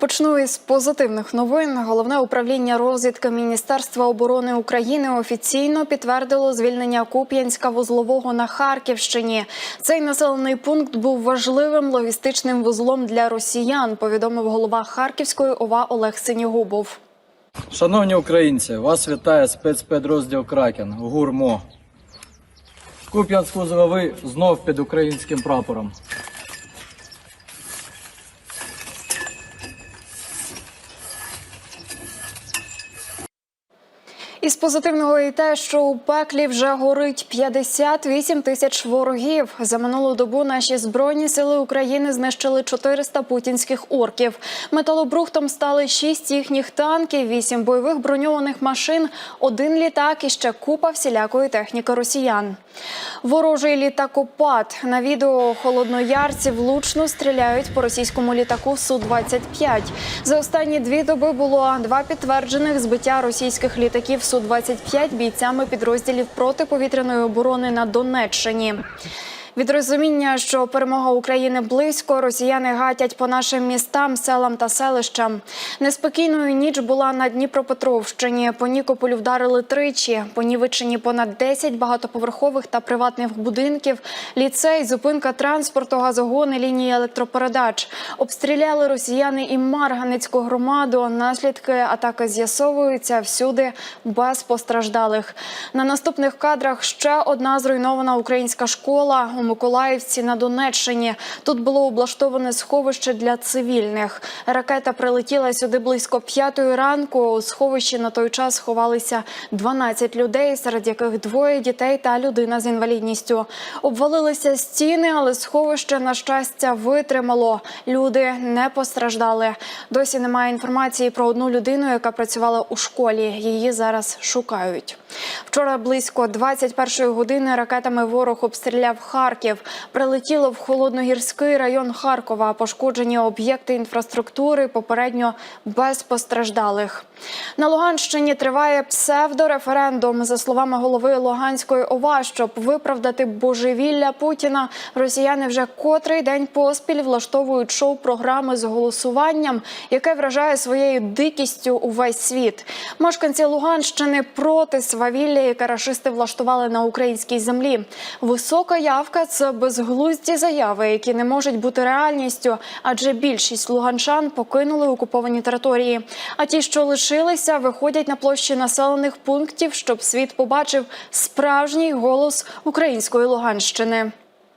Почну із позитивних новин. Головне управління розвідки Міністерства оборони України офіційно підтвердило звільнення Куп'янська вузлового на Харківщині. Цей населений пункт був важливим логістичним вузлом для росіян. Повідомив голова Харківської ОВА Олег Синігубов. Шановні українці, вас вітає спецпідрозділ Кракен ГУРМО. Куп'янськ вузловий знов під українським прапором. Із позитивного і те, що у пеклі вже горить 58 тисяч ворогів. За минулу добу наші збройні сили України знищили 400 путінських орків. Металобрухтом стали 6 їхніх танків, 8 бойових броньованих машин, один літак і ще купа всілякої техніки росіян. Ворожий літакопад на відео холодноярці влучно стріляють по російському літаку су 25 За останні дві доби було два підтверджених збиття російських літаків су 25 бійцями підрозділів протиповітряної оборони на Донеччині. Від розуміння, що перемога України близько, росіяни гатять по нашим містам, селам та селищам. Неспокійною ніч була на Дніпропетровщині. По Нікополю вдарили тричі. Понівечені понад 10 багатоповерхових та приватних будинків, ліцей, зупинка транспорту, газогони, лінії електропередач. Обстріляли росіяни і Марганецьку громаду. Наслідки атаки з'ясовуються всюди без постраждалих. На наступних кадрах ще одна зруйнована українська школа Миколаївці на Донеччині. Тут було облаштоване сховище для цивільних. Ракета прилетіла сюди близько п'ятої ранку. У сховищі на той час ховалися 12 людей, серед яких двоє дітей та людина з інвалідністю. Обвалилися стіни, але сховище на щастя витримало. Люди не постраждали. Досі немає інформації про одну людину, яка працювала у школі. Її зараз шукають. Вчора близько 21 години ракетами ворог обстріляв Харків. Прилетіло в холодногірський район Харкова. Пошкоджені об'єкти інфраструктури попередньо без постраждалих. На Луганщині триває псевдореферендум. За словами голови Луганської ОВА, щоб виправдати божевілля Путіна, росіяни вже котрий день поспіль влаштовують шоу-програми з голосуванням, яке вражає своєю дикістю увесь світ. Мешканці Луганщини проти свавілля, яке рашисти влаштували на українській землі. Висока явка це безглузді заяви, які не можуть бути реальністю, адже більшість луганчан покинули окуповані території. А ті, що лишилися, виходять на площі населених пунктів, щоб світ побачив справжній голос української Луганщини.